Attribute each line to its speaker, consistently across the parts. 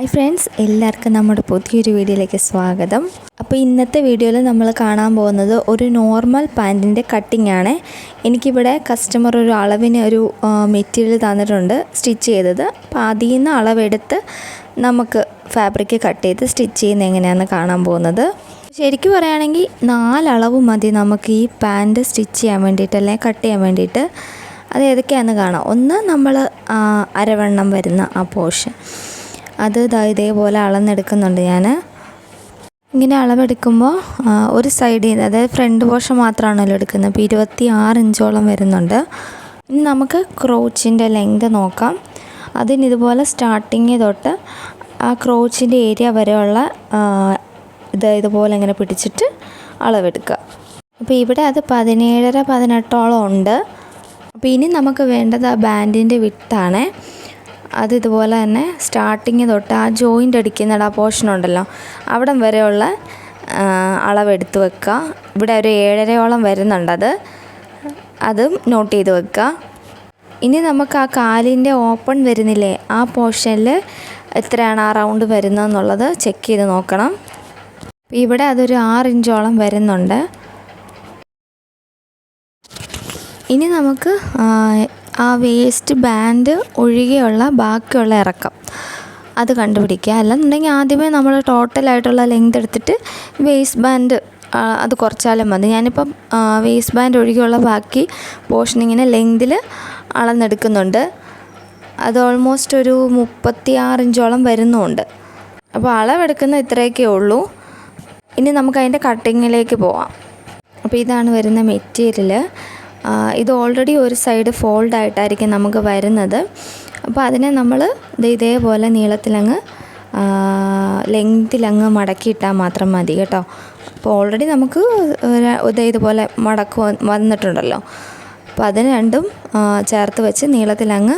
Speaker 1: Hi friends എല്ലാവർക്കും നമ്മുടെ പുതിയൊരു വീഡിയോയിലേക്ക് സ്വാഗതം. അപ്പോൾ ഇന്നത്തെ വീഡിയോയിൽ നമ്മൾ കാണാൻ പോകുന്നത് ഒരു നോർമൽ പാന്റിന്റെ കട്ടിംഗ് ആണ്. എനിക്കിവിടെ കസ്റ്റമർ ഒരു അളവിന് ഒരു മെറ്റീരിയൽ തന്നിട്ടുണ്ട് സ്റ്റിച്ച് ചെയ്തത്. അപ്പോൾ അതിൽ നിന്ന് അളവെടുത്ത് നമുക്ക് ഫാബ്രിക് കട്ട് ചെയ്ത് സ്റ്റിച്ച് ചെയ്യുന്ന എങ്ങനെയാണെന്ന് കാണാൻ പോകുന്നത്. ശരിക്കും പറയുകയാണെങ്കിൽ നാലളവ് മതി നമുക്ക് ഈ പാന്റ് സ്റ്റിച്ച് ചെയ്യാൻ വേണ്ടിയിട്ട് അല്ലെങ്കിൽ കട്ട് ചെയ്യാൻ വേണ്ടിയിട്ട്. അത് ഏതൊക്കെയാണെന്ന് കാണാം. ഒന്ന് നമ്മൾ അരവണ്ണം വരുന്ന ആ പോർഷൻ അത് ഇതാ ഇതേപോലെ അളന്നെടുക്കുന്നുണ്ട് ഞാൻ ഇങ്ങനെ അളവെടുക്കുമ്പോൾ ഒരു സൈഡിൽ നിന്ന് അതായത് ഫ്രണ്ട് പോർഷൻ മാത്രമാണല്ലോ എടുക്കുന്നത്. അപ്പോൾ ഇരുപത്തി ആറ് ഇഞ്ചോളം വരുന്നുണ്ട്. ഇനി നമുക്ക് ക്രോച്ചിന്റെ ലെങ്ത് നോക്കാം. അതിന് ഇതുപോലെ സ്റ്റാർട്ടിങ് തൊട്ട് ആ ക്രോച്ചിന്റെ ഏരിയ വരെയുള്ള ഇത് ഇതുപോലെ ഇങ്ങനെ പിടിച്ചിട്ട് അളവെടുക്കുക. അപ്പോൾ ഇവിടെ അത് പതിനേഴര പതിനെട്ടോളം ഉണ്ട്. അപ്പോൾ ഇനി നമുക്ക് വേണ്ടത് ആ ബാൻഡിന്റെ വിട്ടാണ് അത് ഇതുപോലെ തന്നെ സ്റ്റാർട്ടിങ് തൊട്ട് ആ ജോയിന്റ് അടിക്കുന്ന ആ പോർഷൻ ഉണ്ടല്ലോ. അവിടം വരെയുള്ള അളവെടുത്ത് വെക്കുക. ഇവിടെ ഒരു ഏഴരയോളം വരുന്നുണ്ട് അത്. അതും നോട്ട് ചെയ്ത് വെക്കുക. ഇനി നമുക്ക് ആ കാലിന്റെ ഓപ്പൺ വരുന്നില്ലേ ആ പോർഷനിൽ എത്രയാണ് ആ റൗണ്ട് വരുന്നതെന്നുള്ളത് ചെക്ക് ചെയ്ത് നോക്കണം. ഇവിടെ അതൊരു ആറ് ഇഞ്ചോളം വരുന്നുണ്ട്. ഇനി നമുക്ക് ആ, വേസ്റ്റ് ബാൻഡ് ഒഴികെയുള്ള ബാക്കിയുള്ള ഇറക്കം. അത് കണ്ടുപിടിക്കുക. അല്ലെന്നുണ്ടെങ്കിൽ ആദ്യമേ നമ്മൾ ടോട്ടലായിട്ടുള്ള ലെങ്ത് എടുത്തിട്ട് വേസ്റ്റ് ബാൻഡ് അത് കുറച്ചാലും മതി. ഞാനിപ്പം വേസ്റ്റ് ബാൻഡ് ഒഴികെയുള്ള ബാക്കി പോർഷൻ ഇങ്ങനെ ലെങ്തിൽ അളന്നെടുക്കുന്നുണ്ട്. അത് ഓൾമോസ്റ്റ് ഒരു മുപ്പത്തി ആറിഞ്ചോളം വരുന്നുണ്ട്. അപ്പോൾ അളവെടുക്കുന്ന ഇത്രയൊക്കെ ഉള്ളൂ. ഇനി നമുക്ക് അതിന്റെ കട്ടിങ്ങിലേക്ക് പോവാം. അപ്പോൾ ഇതാണ് വരുന്ന മെറ്റീരിയൽ ഇത് ഓൾറെഡി ഒരു സൈഡ് ഫോൾഡ് ആയിട്ടായിരിക്കും നമുക്ക് വരുന്നത്. അപ്പോൾ അതിനെ നമ്മൾ ഇത് ഇതേപോലെ നീളത്തിലങ്ങ് ലെങ്തിലങ്ങ് മടക്കിയിട്ടാൽ മാത്രം മതി കേട്ടോ. അപ്പോൾ ഓൾറെഡി നമുക്ക് ഇതേപോലെ മടക്ക് വന്നിട്ടുണ്ടല്ലോ. അപ്പോൾ അതിന് രണ്ടും ചേർത്ത് വെച്ച് നീളത്തിലങ്ങ്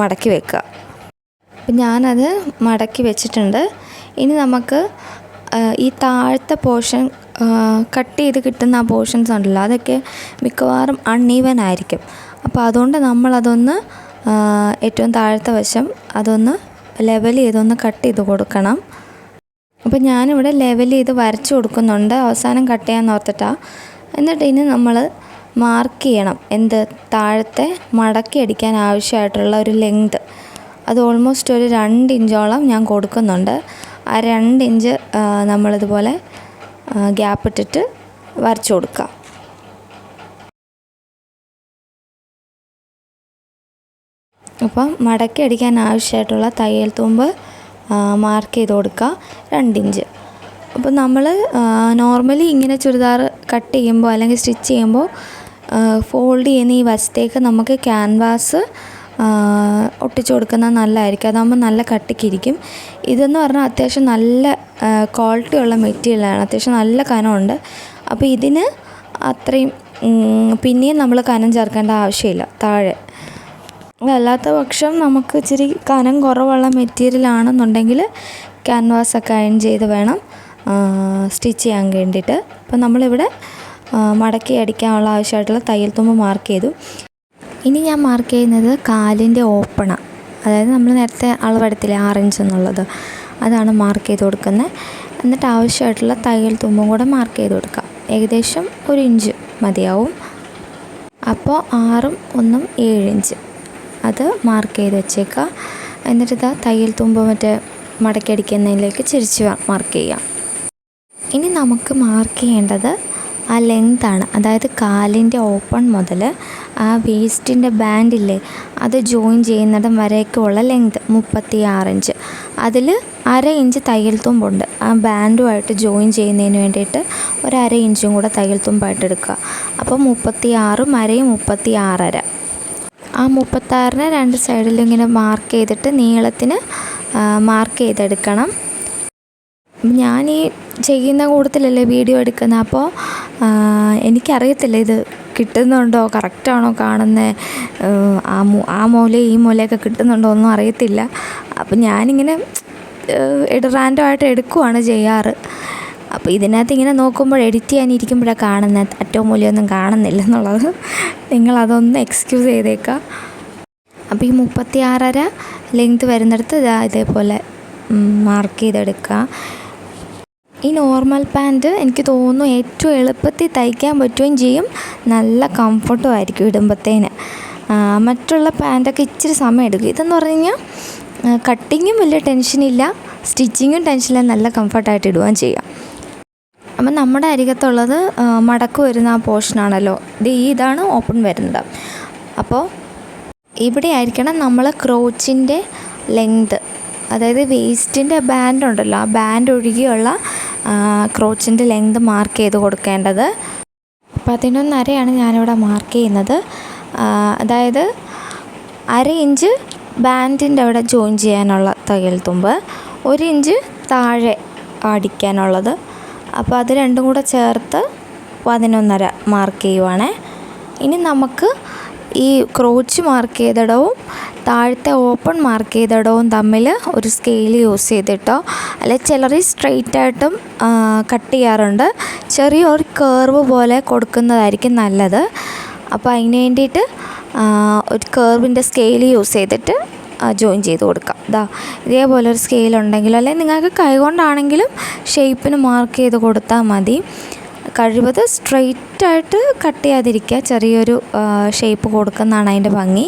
Speaker 1: മടക്കി വെക്കുക. അപ്പം ഞാനത് മടക്കി വെച്ചിട്ടുണ്ട്. ഇനി നമുക്ക് ഈ താഴത്തെ പോർഷൻ കട്ട് ചെയ്ത് കിട്ടുന്ന ആ പോർഷൻസ് ഉണ്ടല്ലോ അതൊക്കെ മിക്കവാറും അൺഈവൻ ആയിരിക്കും. അപ്പോൾ അതുകൊണ്ട് നമ്മളതൊന്ന് ഏറ്റവും താഴത്തെ വശം അതൊന്ന് ലെവൽ ചെയ്തൊന്ന് കട്ട് ചെയ്ത് കൊടുക്കണം. അപ്പോൾ ഞാനിവിടെ ലെവൽ ചെയ്ത് വരച്ചു കൊടുക്കുന്നുണ്ട്. അവസാനം കട്ട് ചെയ്യാൻ ഓർത്തിട്ടാണ് എന്നിട്ട് ഇനി നമ്മൾ മാർക്ക് ചെയ്യണം. എന്ത്? താഴത്തെ മടക്കി അടിക്കാൻ ആവശ്യമായിട്ടുള്ള ഒരു ലെങ്ത് അത് ഓൾമോസ്റ്റ് ഒരു രണ്ട് ഇഞ്ചോളം ഞാൻ കൊടുക്കുന്നുണ്ട്. ആ രണ്ട് ഇഞ്ച് നമ്മളിതുപോലെ ഗ്യാപ്പ് ഇട്ടിട്ട് വരച്ചു കൊടുക്കുക അപ്പം മടക്കി അടിക്കാൻ ആവശ്യമായിട്ടുള്ള തയ്യൽ തുമ്പ് മാർക്ക് ചെയ്ത് കൊടുക്കുക രണ്ടിഞ്ച്. അപ്പോൾ നമ്മൾ നോർമലി ഇങ്ങനെ ചുരിദാർ കട്ട് ചെയ്യുമ്പോൾ അല്ലെങ്കിൽ സ്റ്റിച്ച് ചെയ്യുമ്പോൾ ഫോൾഡ് ചെയ്യുന്ന ഈ വശത്തേക്ക് നമുക്ക് ക്യാൻവാസ് ഒട്ടിച്ചു കൊടുക്കുന്നത് നല്ലതായിരിക്കും. അതാകുമ്പോൾ നല്ല കട്ടിക്കിരിക്കും ഇതെന്ന് പറഞ്ഞാൽ അത്യാവശ്യം നല്ല ക്വാളിറ്റി ഉള്ള മെറ്റീരിയലാണ് അത്യാവശ്യം നല്ല കനമുണ്ട്. അപ്പോൾ ഇതിന് അത്രയും പിന്നെയും നമ്മൾ കനം ചേർക്കേണ്ട ആവശ്യമില്ല. താഴെ. അല്ലാത്ത പക്ഷം നമുക്ക് ഇച്ചിരി കനം കുറവുള്ള മെറ്റീരിയൽ ആണെന്നുണ്ടെങ്കിൽ ക്യാൻവാസൊക്കെ അയൺ ചെയ്ത് വേണം സ്റ്റിച്ച് ചെയ്യാൻ വേണ്ടിയിട്ട്. അപ്പം നമ്മളിവിടെ മടക്കി അടിക്കാനുള്ള ആവശ്യമായിട്ടുള്ള തയ്യൽ തുമ്പ് മാർക്ക് ചെയ്തു. ഇനി ഞാൻ മാർക്ക് ചെയ്യുന്നത് കാലിന്റെ ഓപ്പണ അതായത് നമ്മൾ നേരത്തെ അളവെടുത്തില്ലേ ആറിഞ്ച് എന്നുള്ളത് അതാണ് മാർക്ക് ചെയ്ത് കൊടുക്കുന്നത് എന്നിട്ട് ആവശ്യമായിട്ടുള്ള തയ്യൽ തുമ്പും കൂടെ മാർക്ക് ചെയ്ത് കൊടുക്കുക ഏകദേശം ഒരു ഇഞ്ച് മതിയാവും. അപ്പോൾ ആറും ഒന്നും ഏഴ് ഇഞ്ച് അത് മാർക്ക് ചെയ്ത് വെച്ചേക്കുക എന്നിട്ട് ഇതാ തയ്യൽ തുമ്പ് മറ്റേ മടക്കടിക്കുന്നതിലേക്ക് ചിരിച്ച് മാർക്ക് ചെയ്യാം. ഇനി നമുക്ക് മാർക്ക് ചെയ്യേണ്ടത് ആ ലെങ്താണ് അതായത് കാലിന്റെ ഓപ്പൺ മുതൽ ആ വേസ്റ്റിന്റെ ബാൻഡില്ലേ അത് ജോയിൻ ചെയ്യുന്നിടം വരെയൊക്കെയുള്ള ലെങ്ത് മുപ്പത്തി ആറ് ഇഞ്ച് അതിൽ അര ഇഞ്ച് തയ്യൽ തുമ്പുണ്ട്. ആ ബാൻഡുമായിട്ട് ജോയിൻ ചെയ്യുന്നതിന് വേണ്ടിയിട്ട് ഒരു അര ഇഞ്ചും കൂടെ തയ്യൽ തുമ്പായിട്ട് എടുക്കുക. അപ്പോൾ മുപ്പത്തി ആറും അരയും മുപ്പത്തി ആറര ആ മുപ്പത്താറിന് രണ്ട് സൈഡിലും ഇങ്ങനെ മാർക്ക് ചെയ്തിട്ട് നീളത്തിന് മാർക്ക് ചെയ്തെടുക്കണം. ഞാൻ ഈ ചെയ്യുന്ന കൂട്ടത്തിലല്ലേ വീഡിയോ എടുക്കുന്നത് അപ്പോൾ എനിക്കറിയത്തില്ല ഇത് കിട്ടുന്നുണ്ടോ കറക്റ്റാണോ കാണുന്നത് ആ മൂ ആ മൂല ഈ മൂലയൊക്കെ കിട്ടുന്നുണ്ടോ ഒന്നും അറിയത്തില്ല. അപ്പം ഞാനിങ്ങനെ റാൻഡമായിട്ട് എടുക്കുവാണ് ചെയ്യാറ്. അപ്പോൾ ഇതിനകത്ത് ഇങ്ങനെ നോക്കുമ്പോൾ എഡിറ്റ് ചെയ്യാനിരിക്കുമ്പോഴാണ് കാണുന്നത് അറ്റവും മൂലയൊന്നും കാണുന്നില്ല എന്നുള്ളത്. നിങ്ങളതൊന്ന് എക്സ്ക്യൂസ് ചെയ്തേക്കുക അപ്പോൾ ഈ മുപ്പത്തി ആറര ലെങ്ത് വരുന്നിടത്ത് ഇതാ ഇതേപോലെ മാർക്ക് ചെയ്തെടുക്കുക ഈ നോർമൽ പാന്റ് എനിക്ക് തോന്നുന്നു ഏറ്റവും എളുപ്പത്തിൽ തയ്ക്കാൻ പറ്റുകയും ചെയ്യും. നല്ല കംഫർട്ടും ആയിരിക്കും ഇടുമ്പത്തേന്. മറ്റുള്ള പാന്റൊക്കെ ഇച്ചിരി സമയം എടുക്കും. ഇതെന്ന് പറഞ്ഞു കഴിഞ്ഞാൽ കട്ടിങ്ങും വലിയ ടെൻഷനില്ല സ്റ്റിച്ചിങ്ങും ടെൻഷനില്ല നല്ല കംഫർട്ടായിട്ട് ഇടുകയും ചെയ്യാം. അപ്പം നമ്മുടെ അരികത്തുള്ളത് മടക്ക് വരുന്ന ആ പോർഷനാണല്ലോ ഇത് ഇതാണ് ഓപ്പൺ വരുന്നത്. അപ്പോൾ ഇവിടെ ആയിരിക്കണം നമ്മൾ ക്രോച്ചിന്റെ ലെങ്ത് അതായത് വേസ്റ്റിന്റെ ബാൻഡ് ഉണ്ടല്ലോ ആ ബാൻഡ് ഒഴികെയുള്ള ക്രോച്ചിന്റെ ലെങ്ത് മാർക്ക് ചെയ്ത് കൊടുക്കേണ്ടത്. പതിനൊന്നരയാണ് ഞാനിവിടെ മാർക്ക് ചെയ്യുന്നത്. അതായത് അര ഇഞ്ച് ബാൻഡിന്റെ അവിടെ ജോയിൻ ചെയ്യാനുള്ള തയ്യൽ തുമ്പ് ഒരു ഇഞ്ച് താഴെ അടിക്കാനുള്ളത്. അപ്പോൾ അത് രണ്ടും കൂടെ ചേർത്ത് പതിനൊന്നര മാർക്ക് ചെയ്യുവാണേ. ഇനി നമുക്ക് ഈ ക്രോച്ച് മാർക്ക് ചെയ്തിടവും താഴത്തെ ഓപ്പൺ മാർക്ക് ചെയ്തിടവും തമ്മിൽ ഒരു സ്കെയിൽ യൂസ് ചെയ്തിട്ടോ അല്ലെ ചിലർ സ്ട്രെയിറ്റ് ആയിട്ടും കട്ട് ചെയ്യാറുണ്ട്. ചെറിയൊരു കേർവ് പോലെ കൊടുക്കുന്നതായിരിക്കും നല്ലത്. അപ്പോൾ അതിന് വേണ്ടിയിട്ട് ഒരു കേർവിന്റെ സ്കെയിൽ യൂസ് ചെയ്തിട്ട് ജോയിൻ ചെയ്ത് കൊടുക്കാം. ഇതാ ഇതേപോലെ ഒരു സ്കെയിൽ ഉണ്ടെങ്കിലും അല്ലെങ്കിൽ നിങ്ങൾക്ക് കൈകൊണ്ടാണെങ്കിലും ഷേപ്പിന് മാർക്ക് ചെയ്ത് കൊടുത്താൽ മതി. കഴിവത് സ്ട്രെയിറ്റ് ആയിട്ട് കട്ട് ചെയ്യാതിരിക്കുക. ചെറിയൊരു ഷേപ്പ് കൊടുക്കുന്നതാണ് അതിന്റെ ഭംഗി.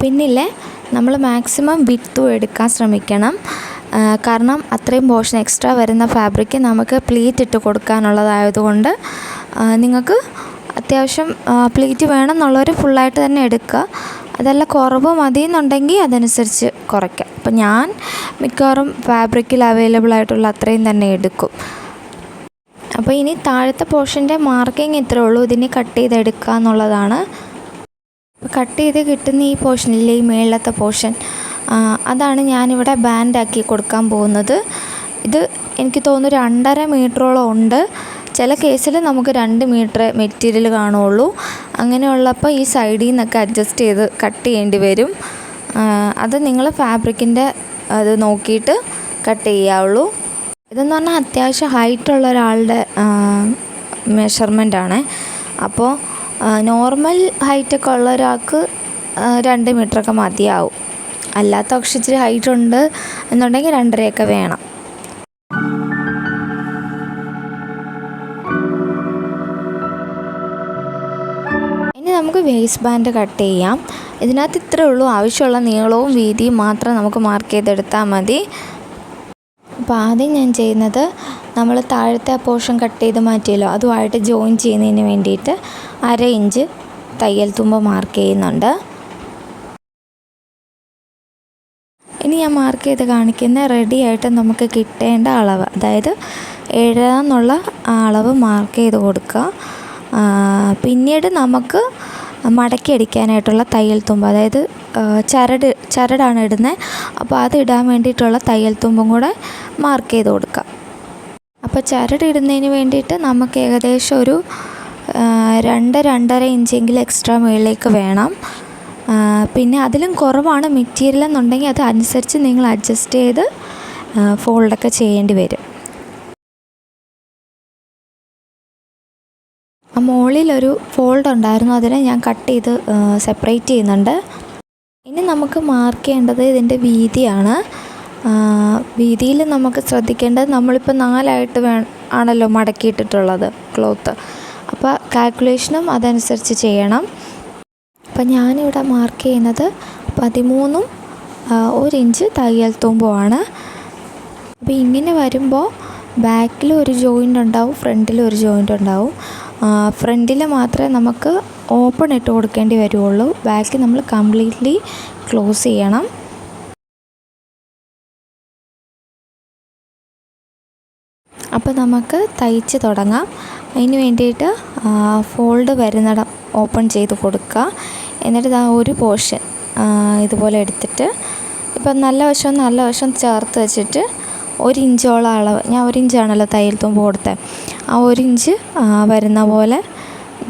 Speaker 1: പിന്നില്ലേ നമ്മൾ മാക്സിമം വിത്തും എടുക്കാൻ ശ്രമിക്കണം. കാരണം അത്രയും പോർഷൻ എക്സ്ട്രാ വരുന്ന ഫാബ്രിക് നമുക്ക് പ്ലീറ്റ് ഇട്ട് കൊടുക്കാനുള്ളതായതുകൊണ്ട് നിങ്ങൾക്ക് അത്യാവശ്യം പ്ലീറ്റ് വേണം എന്നുള്ളവർ ഫുള്ളായിട്ട് തന്നെ എടുക്കുക. അതല്ല കുറവ് മതി എന്നുണ്ടെങ്കിൽ അതനുസരിച്ച് കുറയ്ക്കാം അപ്പം ഞാൻ മിക്കവാറും ഫാബ്രിക്കിൽ അവൈലബിൾ ആയിട്ടുള്ള അത്രയും തന്നെ എടുക്കും. അപ്പോൾ ഇനി താഴത്തെ പോർഷന്റെ മാർക്കിങ് ഇത്രേ ഉള്ളൂ. ഇതിനെ കട്ട് ചെയ്തെടുക്കുക എന്നുള്ളതാണ്. കട്ട് ചെയ്ത് കിട്ടുന്ന ഈ പോർഷനില്ലേ ഈ മേളത്തെ പോർഷൻ അതാണ് ഞാനിവിടെ ബാൻഡാക്കി കൊടുക്കാൻ പോകുന്നത്. ഇത് എനിക്ക് തോന്നുന്നു രണ്ടര മീറ്ററോളം ഉണ്ട്. ചില കേസിൽ നമുക്ക് രണ്ട് മീറ്റർ മെറ്റീരിയൽ കാണുള്ളൂ അങ്ങനെയുള്ളപ്പോൾ ഈ സൈഡിൽ നിന്നൊക്കെ അഡ്ജസ്റ്റ് ചെയ്ത് കട്ട് ചെയ്യേണ്ടി വരും. അത് നിങ്ങൾ ഫാബ്രിക്കിന്റെ അത് നോക്കിയിട്ട് കട്ട് ചെയ്യാവുള്ളൂ. ഇതെന്ന് പറഞ്ഞാൽ അത്യാവശ്യം ഹൈറ്റുള്ള ഒരാളുടെ മെഷർമെന്റ് ആണ്. അപ്പോൾ നോർമൽ ഹൈറ്റൊക്കെ ഉള്ള ഒരാൾക്ക് രണ്ട് മീറ്ററൊക്കെ മതിയാവും. അല്ലാത്ത പക്ഷെ ഇച്ചിരി ഹൈറ്റ് ഉണ്ട് എന്നുണ്ടെങ്കിൽ രണ്ടരയൊക്കെ വേണം. ഇനി നമുക്ക് വേസ്റ്റ് ബാൻഡ് കട്ട് ചെയ്യാം. ഇതിനകത്ത് ഇത്രയേ ഉള്ളൂ. ആവശ്യമുള്ള നീളവും വീതിയും മാത്രം നമുക്ക് മാർക്ക് ചെയ്തെടുത്താൽ മതി. അപ്പോൾ ആദ്യം ഞാൻ ചെയ്യുന്നത് നമ്മൾ താഴത്തെ പോർഷൻ കട്ട് ചെയ്ത് മാറ്റിയല്ലോ. അതുമായിട്ട് ജോയിൻ ചെയ്യുന്നതിന് വേണ്ടിയിട്ട് അര ഇഞ്ച് തയ്യൽ തുമ്പ് മാർക്ക് ചെയ്യുന്നുണ്ട്. ഇനി ഞാൻ മാർക്ക് ചെയ്ത് കാണിക്കുന്ന റെഡി ആയിട്ട് നമുക്ക് കിട്ടേണ്ട അളവ്. അതായത് ഏഴാന്നുള്ള അളവ് മാർക്ക് ചെയ്ത് കൊടുക്കുക. പിന്നീട് നമുക്ക് മടക്കി അടിക്കാനായിട്ടുള്ള തയ്യൽ തുമ്പ് അതായത് ചരട് ചരടാണ് ഇടുന്നത് അപ്പോൾ അത് ഇടാൻ വേണ്ടിയിട്ടുള്ള തയ്യൽ തുമ്പും കൂടെ മാർക്ക് ചെയ്ത് കൊടുക്കുക അപ്പോൾ ചരട് ഇടുന്നതിന് വേണ്ടിയിട്ട് നമുക്ക് ഏകദേശം ഒരു രണ്ട് രണ്ടര ഇഞ്ചെങ്കിലും എക്സ്ട്രാ മുകളിലേക്ക് വേണം. പിന്നെ അതിലും കുറവാണ് മെറ്റീരിയൽ എന്നുണ്ടെങ്കിൽ അത് അനുസരിച്ച് നിങ്ങൾ അഡ്ജസ്റ്റ് ചെയ്ത് ഫോൾഡൊക്കെ ചെയ്യേണ്ടി വരും. മുകളിലൊരു ഫോൾഡ് ഉണ്ടായിരുന്നു. അതിനെ ഞാൻ കട്ട് ചെയ്ത് സെപ്പറേറ്റ് ചെയ്യുന്നുണ്ട്. ഇനി നമുക്ക് മാർക്ക് ചെയ്യേണ്ടത് ഇതിന്റെ വീതിയാണ്. വീതിയിൽ നമുക്ക് ശ്രദ്ധിക്കേണ്ടത് നമ്മളിപ്പോൾ നാലായിട്ട് വേ ആണല്ലോ മടക്കിയിട്ടിട്ടുള്ളത് ക്ലോത്ത്. അപ്പോൾ കാൽക്കുലേഷനും അതനുസരിച്ച് ചെയ്യണം. അപ്പം ഞാനിവിടെ മാർക്ക് ചെയ്യുന്നത് പതിമൂന്നും ഒരു ഇഞ്ച് തയ്യൽ തുമ്പുമാണ് അപ്പോൾ ഇങ്ങനെ വരുമ്പോൾ ബാക്കിൽ ഒരു ജോയിന്റ് ഉണ്ടാവും ഫ്രണ്ടിൽ ഒരു ജോയിന്റ് ഉണ്ടാവും. ഫ്രണ്ടിൽ മാത്രമേ നമുക്ക് ഓപ്പൺ ഇട്ട് കൊടുക്കേണ്ടി വരുള്ളൂ. ബാക്കി നമ്മൾ കംപ്ലീറ്റ്ലി ക്ലോസ് ചെയ്യണം. അപ്പോൾ നമുക്ക് തയ്ച്ച് തുടങ്ങാം. അതിന് വേണ്ടിയിട്ട് ഫോൾഡ് വരുന്നിടം ഓപ്പൺ ചെയ്ത് കൊടുക്കുക. എന്നിട്ട് ആ ഒരു പോർഷൻ ഇതുപോലെ എടുത്തിട്ട് ഇപ്പം നല്ല വശവും നല്ല വശവും ചേർത്ത് വെച്ചിട്ട് ഒരു ഇഞ്ചോളം അളവ് ഞാൻ ഒരു ഇഞ്ചാണല്ലോ തയ്യൽ തുമ്പ് കൊടുത്തത് ആ ഒരു ഇഞ്ച് വരുന്ന പോലെ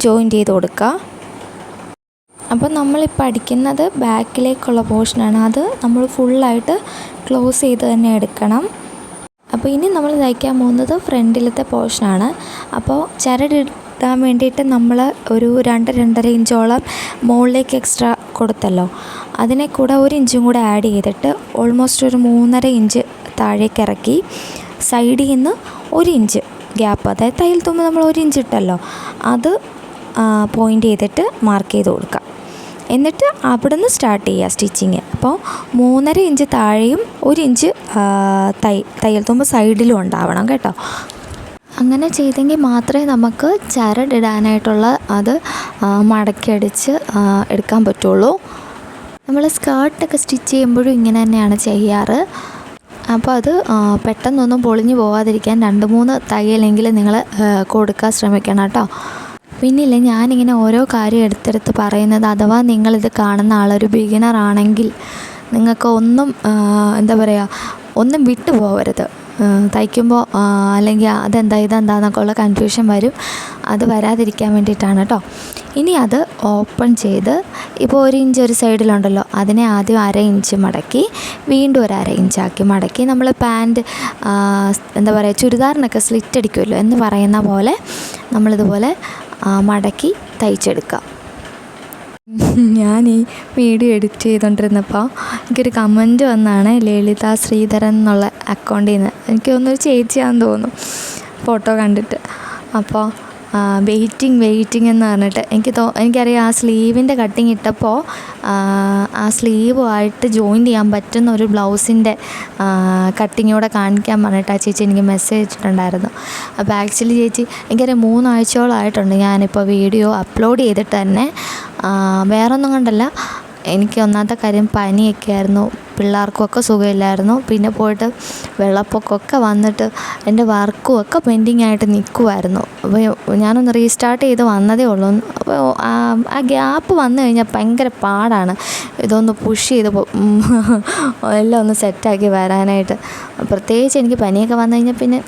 Speaker 1: ജോയിന്റ് ചെയ്ത് കൊടുക്കുക അപ്പോൾ നമ്മളിപ്പോൾ അടിക്കുന്നത് ബാക്കിലേക്കുള്ള പോർഷനാണ് അത് നമ്മൾ ഫുള്ളായിട്ട് ക്ലോസ് ചെയ്ത് തന്നെ എടുക്കണം. അപ്പോൾ ഇനി നമ്മൾ തയ്ക്കാൻ പോകുന്നത് ഫ്രണ്ടിലത്തെ പോർഷനാണ് അപ്പോൾ ചരടിടാൻ വേണ്ടിയിട്ട് നമ്മൾ ഒരു രണ്ട് രണ്ടര ഇഞ്ചോളം മുകളിലേക്ക് എക്സ്ട്രാ കൊടുത്തല്ലോ. അതിനെ കൂടെ ഒരു ഇഞ്ചും കൂടെ ആഡ് ചെയ്തിട്ട് ഓൾമോസ്റ്റ് ഒരു മൂന്നര ഇഞ്ച് താഴേക്ക് ഇറക്കി സൈഡിൽ നിന്ന് ഒരു ഇഞ്ച് ഗ്യാപ്പ് അതായത് തയ്യൽ തുമ്പ് നമ്മൾ ഒരു ഇഞ്ച് ഇട്ടല്ലോ അത് പോയിന്റ് ചെയ്തിട്ട് മാർക്ക് ചെയ്ത് കൊടുക്കുക എന്നിട്ട് അവിടെ നിന്ന് സ്റ്റാർട്ട് ചെയ്യുക സ്റ്റിച്ചിങ് അപ്പോൾ മൂന്നര ഇഞ്ച് താഴെയും ഒരു ഇഞ്ച് തൈ തയ്യൽ തുമ്പ് സൈഡിലും ഉണ്ടാവണം കേട്ടോ. അങ്ങനെ ചെയ്തെങ്കിൽ മാത്രമേ നമുക്ക് ചരടിടാനായിട്ടുള്ള അത് മടക്കിയടിച്ച് എടുക്കാൻ പറ്റുള്ളൂ. നമ്മൾ സ്കേർട്ടൊക്കെ സ്റ്റിച്ച് ചെയ്യുമ്പോഴും ഇങ്ങനെ തന്നെയാണ് ചെയ്യാറ്. അപ്പോൾ അത് പെട്ടെന്നൊന്നും പൊളിഞ്ഞു പോവാതിരിക്കാൻ രണ്ട് മൂന്ന് തയ്യലെങ്കിലും നിങ്ങൾ കൊടുക്കാൻ ശ്രമിക്കണം കേട്ടോ. പിന്നില്ല ഞാനിങ്ങനെ ഓരോ കാര്യം എടുത്തെടുത്ത് പറയുന്നത് അഥവാ നിങ്ങളിത് കാണുന്ന ആളൊരു ബിഗിനർ ആണെങ്കിൽ നിങ്ങൾക്ക് ഒന്നും എന്താ പറയുക ഒന്നും വിട്ടു പോകരുത് തയ്ക്കുമ്പോൾ അല്ലെങ്കിൽ അതെന്താ ഇതെന്താന്നൊക്കെ ഉള്ള കൺഫ്യൂഷൻ വരും. അത് വരാതിരിക്കാൻ വേണ്ടിയിട്ടാണ് കേട്ടോ ഇനി അത് ഓപ്പൺ ചെയ്ത് ഇപ്പോൾ ഒരു ഇഞ്ച് ഒരു സൈഡിലുണ്ടല്ലോ അതിനെ ആദ്യം അര ഇഞ്ച് മടക്കി വീണ്ടും ഒരു അര ഇഞ്ചാക്കി മടക്കി നമ്മൾ പാന്റ് എന്താ പറയുക ചുരിദാറിനൊക്കെ സ്ലിറ്റ് അടിക്കുമല്ലോ എന്ന് പറയുന്ന പോലെ നമ്മളിതുപോലെ മടക്കി തയ്ച്ചെടുക്കുക. ഞാൻ ഈ വീഡിയോ എഡിറ്റ് ചെയ്തുകൊണ്ടിരുന്നപ്പോൾ എനിക്കൊരു കമന്റ് വന്നാണ് ലളിത ശ്രീധരൻ എന്നുള്ള അക്കൗണ്ടിൽ നിന്ന് എനിക്ക് തോന്നുന്നു ഒരു ചേച്ചിയാണെന്ന് തോന്നുന്നു. ഫോട്ടോ കണ്ടിട്ട്. അപ്പോൾ വെയിറ്റിംഗ് വെയിറ്റിംഗ് എന്ന് പറഞ്ഞിട്ട് എനിക്ക് തോ എനിക്കറിയാം ആ സ്ലീവിന്റെ കട്ടിങ് ഇട്ടപ്പോൾ ആ സ്ലീവുമായിട്ട് ജോയിൻ ചെയ്യാൻ പറ്റുന്ന ഒരു ബ്ലൗസിന്റെ കട്ടിങ്ങൂടെ കാണിക്കാൻ പറഞ്ഞിട്ട് ആ ചേച്ചി എനിക്ക് മെസ്സേജ് ഇട്ടിട്ടുണ്ടായിരുന്നു. അപ്പോൾ ആക്ച്വലി ചേച്ചി എനിക്കറിയാം മൂന്നാഴ്ചയോളമായിട്ടുണ്ട് ഞാനിപ്പോൾ വീഡിയോ അപ്ലോഡ് ചെയ്തിട്ട് തന്നെ വേറൊന്നും കൊണ്ടല്ല. എനിക്ക് ഒന്നാമത്തെ കാര്യം പനിയൊക്കെ ആയിരുന്നു പിള്ളേർക്കുമൊക്കെ സുഖമില്ലായിരുന്നു. പിന്നെ പോയിട്ട് വെള്ളപ്പൊക്കമൊക്കെ വന്നിട്ട് എന്റെ വർക്കും ഒക്കെ പെൻഡിങ് ആയിട്ട് നിൽക്കുമായിരുന്നു അപ്പോൾ ഞാനൊന്ന് റീസ്റ്റാർട്ട് ചെയ്ത് വന്നതേ ഉള്ളൂ. അപ്പോൾ ആ ഗ്യാപ്പ് വന്നു കഴിഞ്ഞാൽ ഭയങ്കര പാടാണ്. ഇതൊന്ന് പുഷ് ചെയ്ത് എല്ലാം ഒന്ന് സെറ്റാക്കി വരാനായിട്ട്. പ്രത്യേകിച്ച് എനിക്ക് പനിയൊക്കെ വന്നു കഴിഞ്ഞാൽ പിന്നെ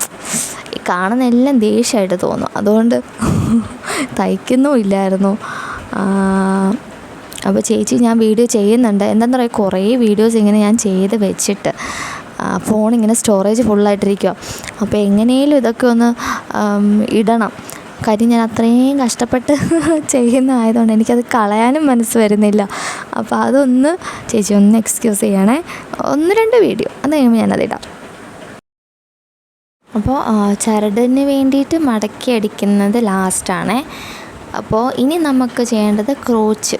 Speaker 1: കാണുന്ന എല്ലാം ദേഷ്യമായിട്ട് തോന്നും. അതുകൊണ്ട് തയ്ക്കുന്നും ഇല്ലായിരുന്നു. അപ്പോൾ ചേച്ചി ഞാൻ വീഡിയോ ചെയ്യുന്നുണ്ട്. എന്താണെന്ന് പറയുക കുറേ വീഡിയോസ് ഇങ്ങനെ ഞാൻ ചെയ്ത് വെച്ചിട്ട് ഫോൺ ഇങ്ങനെ സ്റ്റോറേജ് ഫുള്ളായിട്ടിരിക്കുക അപ്പോൾ എങ്ങനെയും ഇതൊക്കെ ഒന്ന് ഇടണം. കാര്യം ഞാൻ അത്രയും കഷ്ടപ്പെട്ട് ചെയ്യുന്ന ചെയ്യുന്നതായതുകൊണ്ട് എനിക്കത് കളയാനും മനസ്സ് വരുന്നില്ല. അപ്പോൾ അതൊന്ന് ചേച്ചി ഒന്ന് എക്സ്ക്യൂസ് ചെയ്യണേ. ഒന്ന് രണ്ട് വീഡിയോ അത് കഴിയുമ്പോൾ ഞാനത് ഇടാം. അപ്പോൾ ചരടിന് വേണ്ടിയിട്ട് മടക്കി അടിക്കുന്നത് ലാസ്റ്റാണേ അപ്പോൾ ഇനി നമുക്ക് ചെയ്യേണ്ടത് ക്രോച്ച്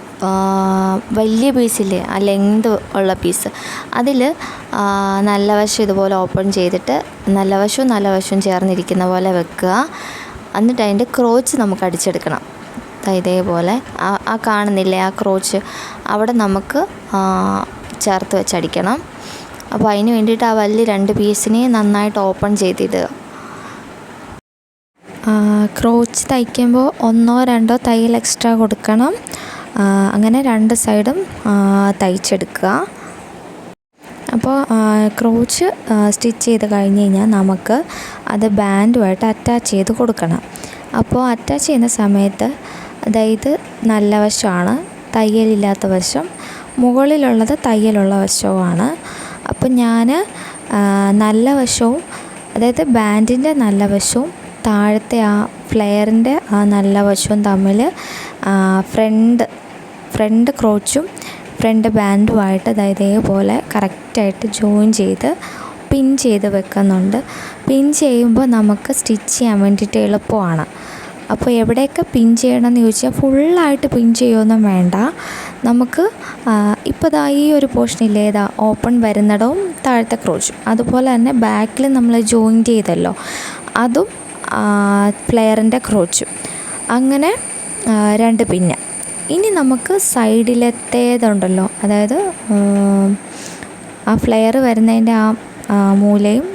Speaker 1: വലിയ പീസില്ലേ ആ ലെങ്ത് ഉള്ള പീസ് അതിൽ നല്ല വശം ഇതുപോലെ ഓപ്പൺ ചെയ്തിട്ട് നല്ല വശവും നല്ല വശവും ചേർന്നിരിക്കുന്ന പോലെ വെക്കുക. എന്നിട്ട് അതിന്റെ ക്രോച്ച് നമുക്ക് അടിച്ചെടുക്കണം. ഇതേപോലെ. ആ കാണുന്നില്ലേ ആ ക്രോച്ച്? അവിടെ നമുക്ക് ചേർത്ത് വെച്ചടിക്കണം. അപ്പോൾ അതിന് വേണ്ടിയിട്ട് ആ വലിയ രണ്ട് പീസിനെ നന്നായിട്ട് ഓപ്പൺ ചെയ്തിടുക. ക്രോച്ച് തയ്ക്കുമ്പോൾ ഒന്നോ രണ്ടോ തയ്യൽ എക്സ്ട്രാ കൊടുക്കണം. അങ്ങനെ രണ്ട് സൈഡും തയ്ച്ചെടുക്കുക. അപ്പോൾ ക്രോച്ച് സ്റ്റിച്ച് ചെയ്ത് കഴിഞ്ഞ് കഴിഞ്ഞാൽ നമുക്ക് അത് ബാൻഡുമായിട്ട് അറ്റാച്ച് ചെയ്ത് കൊടുക്കണം. അപ്പോൾ അറ്റാച്ച് ചെയ്യുന്ന സമയത്ത് അതായത് നല്ല വശമാണ് തയ്യലില്ലാത്ത വശം മുകളിലുള്ളത് തയ്യലുള്ള വശവുമാണ്. അപ്പോൾ ഞാൻ നല്ല വശവും അതായത് ബാൻഡിന്റെ നല്ല വശവും താഴത്തെ ആ ഫ്ലെയറിന്റെ ആ നല്ല വശവും തമ്മിൽ ഫ്രണ്ട് ഫ്രണ്ട് ക്രോച്ചും ഫ്രണ്ട് ബാൻഡുമായിട്ട് ദാ ഇതേപോലെ കറക്റ്റായിട്ട് ജോയിൻ ചെയ്ത് പിൻ ചെയ്ത് വെക്കുന്നുണ്ട്. പിൻ ചെയ്യുമ്പോൾ നമുക്ക് സ്റ്റിച്ച് ചെയ്യാൻ വേണ്ടിയിട്ട് എളുപ്പമാണ്. അപ്പോൾ എവിടെയൊക്കെ പിൻ ചെയ്യണമെന്ന് ചോദിച്ചാൽ ഫുള്ളായിട്ട് പിൻ ചെയ്യുമൊന്നും വേണ്ട. നമുക്ക് ഇപ്പോൾ ദാ ഈ ഒരു പോർഷനില്ലേ ഏതാ ഓപ്പൺ വരുന്നിടവും താഴത്തെ ക്രോച്ചും. അതുപോലെ തന്നെ ബാക്കിൽ നമ്മൾ ജോയിൻ ചെയ്തല്ലോ. അതും ഫ്ലെയറിന്റെ ക്രോച്ചും. അങ്ങനെ രണ്ട് പിന്ന്. ഇനി നമുക്ക് സൈഡിലത്തേതുണ്ടല്ലോ. അതായത് ആ ഫ്ലെയർ വരുന്നതിന്റെ ആ മൂലയും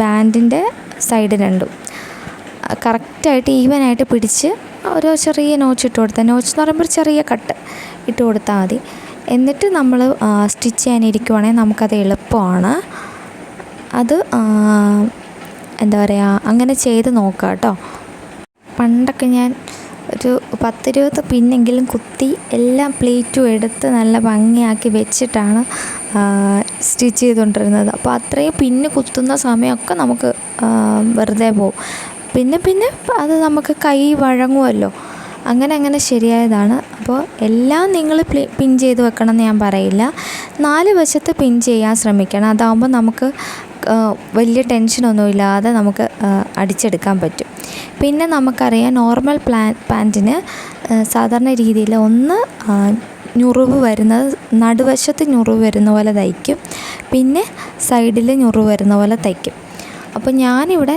Speaker 1: ബാൻഡിന്റെ സൈഡ് രണ്ടും. കറക്റ്റായിട്ട് ഈവനായിട്ട് പിടിച്ച് ഒരു ചെറിയ നോച്ച് ഇട്ട് കൊടുത്താൽ നോച്ച് എന്ന് പറയുമ്പോൾ ചെറിയ കട്ട് ഇട്ട് കൊടുത്താൽ മതി. എന്നിട്ട് നമ്മൾ സ്റ്റിച്ച് ചെയ്യാനിരിക്കുവാണെങ്കിൽ നമുക്കത് എളുപ്പമാണ്. അത് എന്താ പറയുക അങ്ങനെ ചെയ്ത് നോക്കാം കേട്ടോ പണ്ടൊക്കെ ഞാൻ ഒരു പത്തിരുപത് പിന്നെങ്കിലും കുത്തി എല്ലാം പ്ലേറ്റും എടുത്ത് നല്ല ഭംഗിയാക്കി വെച്ചിട്ടാണ് സ്റ്റിച്ച് ചെയ്തുകൊണ്ടിരുന്നത് അപ്പോൾ അത്രയും പിന്ന് കുത്തുന്ന സമയമൊക്കെ നമുക്ക് വെറുതെ പോകും പിന്നെ പിന്നെ അത് നമുക്ക് കൈ വഴങ്ങുമല്ലോ അങ്ങനെ അങ്ങനെ ശരിയായതാണ്. അപ്പോൾ എല്ലാം നിങ്ങൾ പിൻ ചെയ്ത് വെക്കണം എന്ന് ഞാൻ പറയില്ല. നാല് വശത്ത് പിൻ ചെയ്യാൻ ശ്രമിക്കണം. അതാകുമ്പോൾ നമുക്ക് വലിയ ടെൻഷനൊന്നും ഇല്ലാതെ നമുക്ക് അടിച്ചെടുക്കാൻ പറ്റും. പിന്നെ നമുക്കറിയാം നോർമൽ പ്ലാൻ പാന്റിന് സാധാരണ രീതിയിൽ ഒന്ന് ഞുറിവ് വരുന്നത് നടുവശത്ത് ഞുറിവ് വരുന്ന പോലെ തയ്ക്കും. പിന്നെ സൈഡിൽ ഞുറിവ് വരുന്ന പോലെ തയ്ക്കും. അപ്പോൾ ഞാനിവിടെ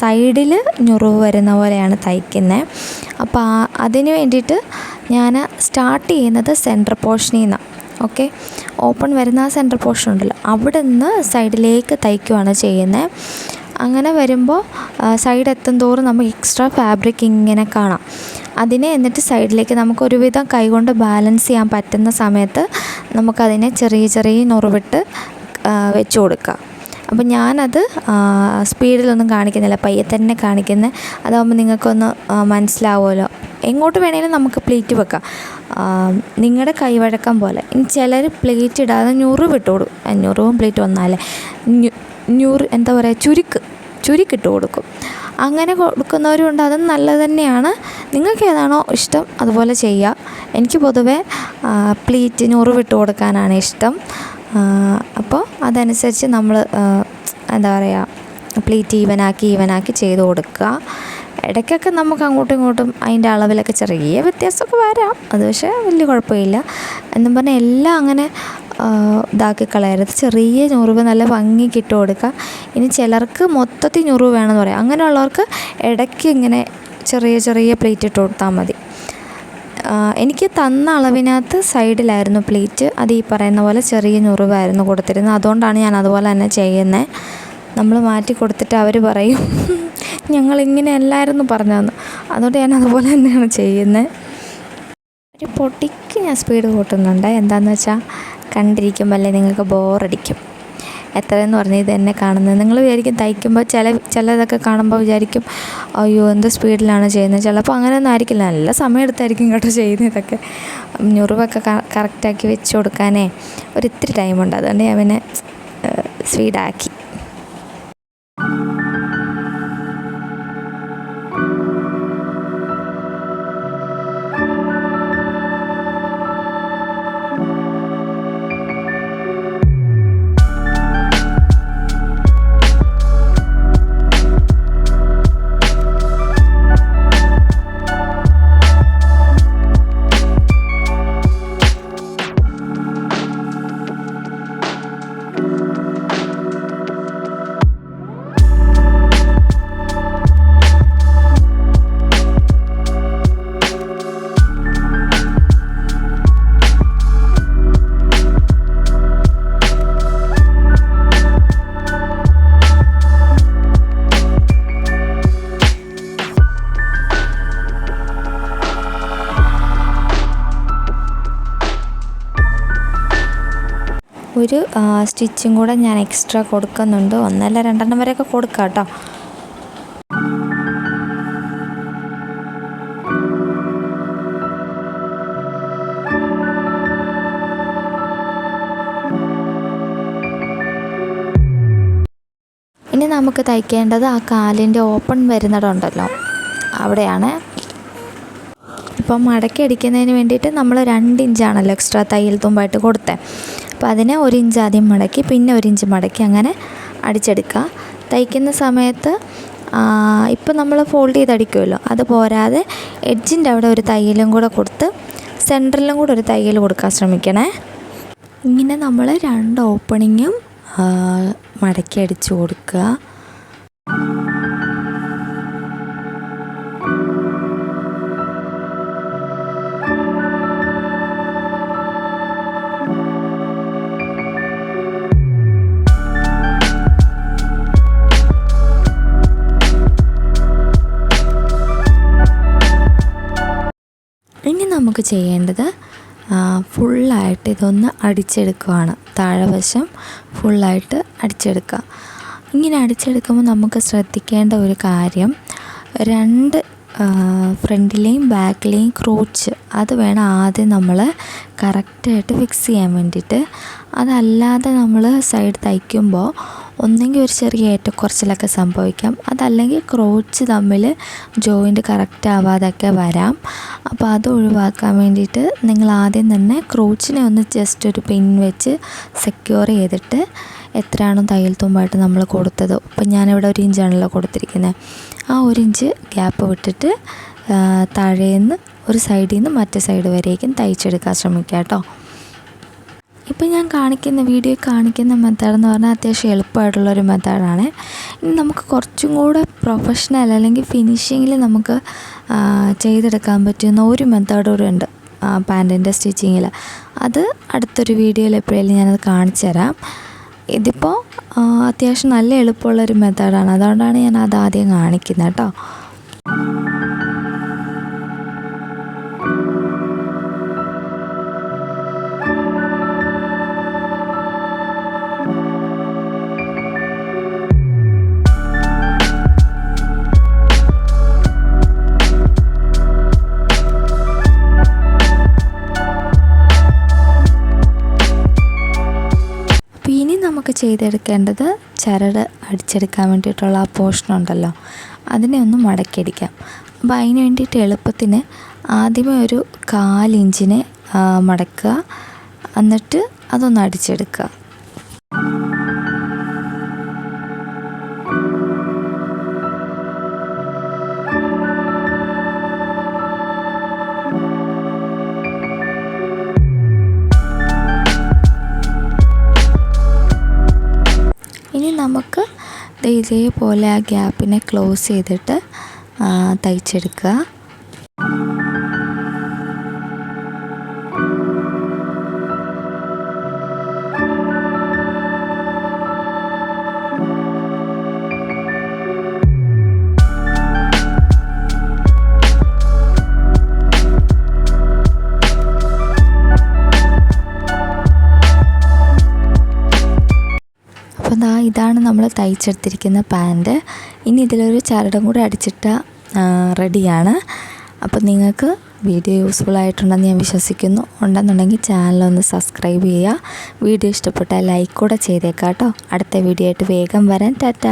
Speaker 1: സൈഡിൽ ഞുറിവ് വരുന്ന പോലെയാണ് തയ്ക്കുന്നത് അപ്പോൾ അതിന് വേണ്ടിയിട്ട് ഞാൻ സ്റ്റാർട്ട് ചെയ്യുന്നത് സെന്റർ പോർഷനിൽ നിന്നാണ് ഓക്കെ. ഓപ്പൺ വരുന്ന ആ സെന്റർ പോർഷൻ ഉണ്ടല്ലോ അവിടെ നിന്ന് സൈഡിലേക്ക് തയ്ക്കുകയാണ് ചെയ്യുന്നത് അങ്ങനെ വരുമ്പോൾ സൈഡ് എത്തും തോറും നമുക്ക് എക്സ്ട്രാ ഫാബ്രിക് ഇങ്ങനെ കാണാം. അതിനെ എന്നിട്ട് സൈഡിലേക്ക് നമുക്ക് ഒരുവിധം കൈകൊണ്ട് ബാലൻസ് ചെയ്യാൻ പറ്റുന്ന സമയത്ത് നമുക്കതിനെ ചെറിയ ചെറിയ നുറവിട്ട് വെച്ച് കൊടുക്കുക. അപ്പോൾ ഞാനത് സ്പീഡിലൊന്നും കാണിക്കുന്നില്ല പയ്യെ തന്നെ കാണിക്കുന്നത് അതാകുമ്പോൾ നിങ്ങൾക്കൊന്ന് മനസ്സിലാവുമല്ലോ. എങ്ങോട്ട് വേണേലും നമുക്ക് പ്ലേറ്റ് വെക്കാം. നിങ്ങളുടെ കൈവഴക്കം പോലെ. ചിലർ പ്ലേറ്റ് ഇടാതെ ഞൂറ് വിട്ടു കൊടുക്കും ഞുറുവും പ്ലേറ്റ് വന്നാലേ ഞൂറ് എന്താ പറയുക ചുരുക്ക് ചുരുക്കിട്ട് കൊടുക്കും. അങ്ങനെ കൊടുക്കുന്നവരുണ്ട് അതും നല്ലത് തന്നെയാണ്. നിങ്ങൾക്ക് ഏതാണോ ഇഷ്ടം അതുപോലെ ചെയ്യുക എനിക്ക് പൊതുവേ പ്ലീറ്റ് ഞൂറ് വിട്ട് കൊടുക്കാനാണ് ഇഷ്ടം. അപ്പോൾ അതനുസരിച്ച് നമ്മൾ എന്താ പറയുക പ്ലീറ്റ് ഈവനാക്കി ഈവനാക്കി ചെയ്ത് കൊടുക്കുക ഇടയ്ക്കൊക്കെ നമുക്ക് അങ്ങോട്ടും ഇങ്ങോട്ടും അതിന്റെ അളവിലൊക്കെ ചെറിയ വ്യത്യാസമൊക്കെ വരാം. അത് പക്ഷേ വലിയ കുഴപ്പമില്ല. എന്നും പറഞ്ഞാൽ എല്ലാം അങ്ങനെ ഇതാക്കി കളയരുത്. ചെറിയ ഞുറിവ് നല്ല ഭംഗിക്ക് കൊടുക്കുക ഇനി ചിലർക്ക് മൊത്തത്തിൽ ഞുറിവ് വേണമെന്ന് പറയാം. അങ്ങനെയുള്ളവർക്ക് ഇടയ്ക്ക് ഇങ്ങനെ ചെറിയ ചെറിയ പ്ലേറ്റ് ഇട്ട് കൊടുത്താൽ മതി. എനിക്ക് തന്ന അളവിനകത്ത് സൈഡിലായിരുന്നു പ്ലേറ്റ്. അത് ഈ പറയുന്ന പോലെ ചെറിയ ഞുറിവായിരുന്നു കൊടുത്തിരുന്നത്. അതുകൊണ്ടാണ് ഞാൻ അതുപോലെ തന്നെ ചെയ്യുന്നത്. നമ്മൾ മാറ്റി കൊടുത്തിട്ട് അവർ പറയും. ഞങ്ങൾ ഇങ്ങനെ അല്ലായിരുന്നു പറഞ്ഞതെന്ന്. അതുകൊണ്ട് ഞാൻ അതുപോലെ തന്നെയാണ് ചെയ്യുന്നത് ഒരു പൊട്ടിക്ക് ഞാൻ സ്പീഡ് കൂട്ടുന്നുണ്ട്. എന്താണെന്ന് വെച്ചാൽ കണ്ടിരിക്കുമ്പോൾ നിങ്ങൾക്ക് ബോറടിക്കും എത്രയെന്ന് പറഞ്ഞാൽ ഇത് എന്നെ കാണുന്നത്. നിങ്ങൾ വിചാരിക്കും തയ്ക്കുമ്പോൾ ചില ചിലതൊക്കെ കാണുമ്പോൾ വിചാരിക്കും അയ്യോ എന്ത് സ്പീഡിലാണ് ചെയ്യുന്നത്? ചിലപ്പോൾ അങ്ങനെയൊന്നും ആയിരിക്കില്ല. നല്ല സമയം എടുത്തായിരിക്കും കേട്ടോ ചെയ്യുന്നത് ഇതൊക്കെ. ഞുറിവൊക്കെ കറക്റ്റാക്കി വെച്ച് കൊടുക്കാനേ ഒരു ഇത്തിരി ടൈമുണ്ട് അതുകൊണ്ട് ഞാൻ പിന്നെ സ്പീഡാക്കി ഒരു സ്റ്റിച്ചും കൂടെ ഞാൻ എക്സ്ട്രാ കൊടുക്കുന്നുണ്ട്. ഒന്നല്ല രണ്ടെണ്ണം വരെയൊക്കെ കൊടുക്കാം കേട്ടോ. ഇനി നമുക്ക് തയ്ക്കേണ്ടത് ആ കാലിന്റെ ഓപ്പൺ വരുന്നിടമുണ്ടല്ലോ. അവിടെയാണ്. ഇപ്പം മടക്കി അടിക്കുന്നതിന് വേണ്ടിയിട്ട് നമ്മൾ രണ്ട് ഇഞ്ചാണല്ലോ എക്സ്ട്രാ തയ്യൽ തുമ്പായിട്ട് കൊടുത്തത് അപ്പോൾ അതിനെ ഒരു ഇഞ്ച് ആദ്യം മടക്കി പിന്നെ ഒരു ഇഞ്ച് മടക്കി അങ്ങനെ അടിച്ചെടുക്കുക. തയ്ക്കുന്ന സമയത്ത് ഇപ്പം നമ്മൾ ഫോൾഡ് ചെയ്ത് അടിക്കുമല്ലോ അത് പോരാതെ എഡ്ജിന്റെ അവിടെ ഒരു തയ്യലും കൂടെ കൊടുത്ത് സെന്ററിലും കൂടെ ഒരു തയ്യൽ കൊടുക്കാൻ ശ്രമിക്കണേ. ഇങ്ങനെ നമ്മൾ രണ്ട് ഓപ്പണിങ്ങും മടക്കി അടിച്ചു കൊടുക്കുക. നമുക്ക് ചെയ്യേണ്ടത് ഫുള്ളായിട്ട് ഇതൊന്ന് അടിച്ചെടുക്കുകയാണ് താഴെവശം ഫുള്ളായിട്ട് അടിച്ചെടുക്കുക. ഇങ്ങനെ അടിച്ചെടുക്കുമ്പോൾ നമുക്ക് ശ്രദ്ധിക്കേണ്ട ഒരു കാര്യം രണ്ട് ഫ്രണ്ടിലെയും ബാക്കിലെയും ക്രോച്ച്. അത് വേണം ആദ്യം നമ്മൾ കറക്റ്റായിട്ട് ഫിക്സ് ചെയ്യാൻ വേണ്ടിയിട്ട്. അതല്ലാതെ നമ്മൾ സൈഡ് തയ്ക്കുമ്പോൾ ഒന്നെങ്കിൽ ഒരു ചെറിയ ഏറ്റക്കുറച്ചിലൊക്കെ സംഭവിക്കാം. അതല്ലെങ്കിൽ ക്രോച്ച് തമ്മിൽ ജോയിന്റ് കറക്റ്റ് ആവാതൊക്കെ വരാം. അപ്പോൾ അത് ഒഴിവാക്കാൻ വേണ്ടിയിട്ട് നിങ്ങൾ ആദ്യം തന്നെ ക്രോച്ചിനെ ഒന്ന് ജസ്റ്റ് ഒരു പിൻ വെച്ച് സെക്യൂർ ചെയ്തിട്ട് എത്രയാണോ തയ്യൽ തുമ്പായിട്ട് നമ്മൾ കൊടുത്തത്. ഇപ്പം ഞാനിവിടെ ഒരു ഇഞ്ചാണല്ലോ കൊടുത്തിരിക്കുന്നത് ആ ഒരു ഇഞ്ച് ഗ്യാപ്പ് വിട്ടിട്ട് താഴേന്ന് ഒരു സൈഡിൽ നിന്ന് മറ്റേ സൈഡ് വരേക്കും തയ്ച്ചെടുക്കാൻ ശ്രമിക്കുക കേട്ടോ. ഇപ്പം ഞാൻ കാണിക്കുന്ന വീഡിയോ കാണിക്കുന്ന മെത്തേഡ് എന്ന് പറഞ്ഞാൽ അത്യാവശ്യം എളുപ്പമായിട്ടുള്ളൊരു മെത്തേഡാണ് ഇനി നമുക്ക് കുറച്ചും കൂടെ പ്രൊഫഷണൽ അല്ലെങ്കിൽ ഫിനിഷിങ്ങിൽ നമുക്ക് ചെയ്തെടുക്കാൻ പറ്റുന്ന ഒരു മെത്തേഡ് കൂടെ ഉണ്ട് പാന്റിന്റെ സ്റ്റിച്ചിങ്ങിൽ അത് അടുത്തൊരു വീഡിയോയിൽ എപ്പോഴേലും ഞാനത് കാണിച്ചു തരാം ഇതിപ്പോൾ അത്യാവശ്യം നല്ല എളുപ്പമുള്ളൊരു മെത്തേഡാണ് അതുകൊണ്ടാണ് ഞാൻ അത് ആദ്യം കാണിക്കുന്നത് കേട്ടോ. ചെയ്തെടുക്കേണ്ടത് ചരട് അടിച്ചെടുക്കാൻ വേണ്ടിയിട്ടുള്ള ആ പോർഷൻ ഉണ്ടല്ലോ. അതിനെ ഒന്ന് മടക്കിയടിക്കാം. അപ്പോൾ അതിന് വേണ്ടിയിട്ട് എളുപ്പത്തിന് ആദ്യമേ ഒരു കാലിഞ്ചിനെ മടക്കുക. എന്നിട്ട് അതൊന്ന് അടിച്ചെടുക്കുക. ഇതേപോലെ ആ ഗ്യാപ്പിനെ ക്ലോസ് ചെയ്തിട്ട് തയ്ച്ചെടുക്കുക. നമ്മൾ തയ്ച്ചെടുത്തിരിക്കുന്ന പാന്റ് ഇനി ഇതിലൊരു ചരടും കൂടെ അടിച്ചിട്ട റെഡിയാണ്. അപ്പോൾ നിങ്ങൾക്ക് വീഡിയോ യൂസ്ഫുൾ ആയിട്ടുണ്ടെന്ന് ഞാൻ വിശ്വസിക്കുന്നു. ഉണ്ടെന്നുണ്ടെങ്കിൽ ചാനലൊന്ന് സബ്സ്ക്രൈബ് ചെയ്യുക. വീഡിയോ ഇഷ്ടപ്പെട്ടാൽ ലൈക്ക് കൂടെ ചെയ്തേക്കാം കേട്ടോ അടുത്ത വീഡിയോ ആയിട്ട് വേഗം വരാൻ ടാറ്റ!